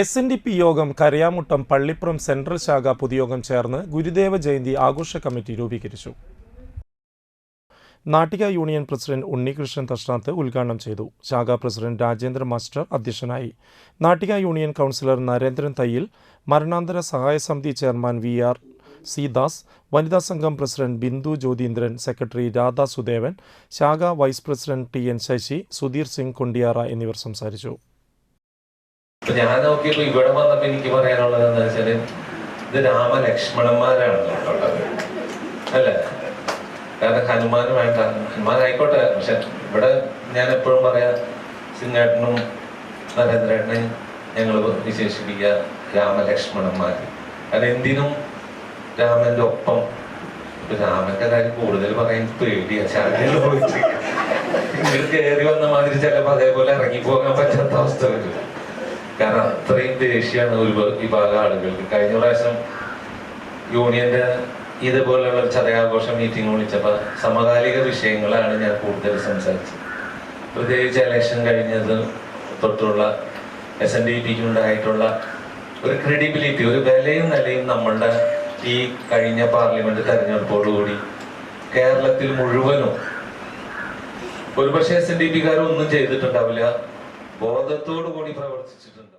S N D P യോഗം Karayamuttam Pallippuram central ശാഖ പൊതുയോഗം ചേർന്ന് ഗുരുദേവ ജയന്തി ആഘോഷ കമ്മിറ്റി രൂപീകരിച്ചു. നാട്ടിക യൂണിയൻ പ്രസിഡന്റ് ഉണ്ണികൃഷ്ണൻ തഷ്ണാത്ത് ഉദ്ഘാടനം ചെയ്തു. ശാഖാ പ്രസിഡന്റ് രാജേന്ദ്ര മാസ്റ്റർ അധ്യക്ഷനായി. നാട്ടിക യൂണിയൻ കൗൺസിലർ നരേന്ദ്രൻ തയ്യിൽ മരണാന്തര സഹായ സമിതി ചെയർമാൻ വി ആർ സീദാസ് വനിതാ സംഘം പ്രസിഡന്റ് ബിന്ദു ജ്യോതീന്ദ്രൻ സെക്രട്ടറി രാധാ സുദേവൻ ശാഖാ vice president T N Sasi Sudheer Singh Kondiyara എന്നിവർ സംസാരിച്ചു. ഇപ്പൊ ഞാൻ നോക്കിയപ്പോ ഇവിടെ വന്നപ്പോ എനിക്ക് പറയാനുള്ളത് എന്താ വെച്ചാൽ ഇത് രാമലക്ഷ്മണന്മാരാണ് അല്ലേ? കാരണം ഹനുമാൻ വേണ്ട ഹനുമാൻ ആയിക്കോട്ടെ പക്ഷെ ഇവിടെ ഞാൻ എപ്പോഴും പറയാ സിംഗേട്ടനും നരേന്ദ്രേട്ടനെ ഞങ്ങൾ വിശേഷിപ്പിക്കുക രാമലക്ഷ്മണന്മാർ കാരണം എന്തിനും രാമന്റെ ഒപ്പം. രാമന്റെ കാര്യം കൂടുതൽ പറയാൻ പേടിയാ ഇങ്ങനെ കയറി വന്ന മാതിരി ചിലപ്പോ അതേപോലെ ഇറങ്ങി പോകാൻ പറ്റാത്ത അവസ്ഥ വരും. കാരണം അത്രയും ദേഷ്യമാണ് ഒരു വിഭാഗം ആളുകൾക്ക്. കഴിഞ്ഞ പ്രാവശ്യം യൂണിയന്റെ ഇതുപോലെയുള്ള ഒരു ചതയാഘോഷ മീറ്റിംഗ് വിളിച്ചപ്പോൾ സമകാലിക വിഷയങ്ങളാണ് ഞാൻ കൂടുതൽ സംസാരിച്ചത്. പ്രത്യേകിച്ച് ഇലക്ഷൻ കഴിഞ്ഞത് തൊട്ടുള്ള എസ് എൻ ഡി പിക്ക് ഉണ്ടായിട്ടുള്ള ഒരു ക്രെഡിബിലിറ്റി ഒരു വിലയും നിലയും നമ്മളുടെ ഈ കഴിഞ്ഞ പാർലമെന്റ് തെരഞ്ഞെടുപ്പോടുകൂടി കേരളത്തിൽ മുഴുവനും. ഒരുപക്ഷെ എസ് എൻ ഡി പിക്കാരൊന്നും ചെയ്തിട്ടുണ്ടാവില്ല. ബോധത്തോടു കൂടി പ്രവർത്തിച്ചിട്ടുണ്ട്.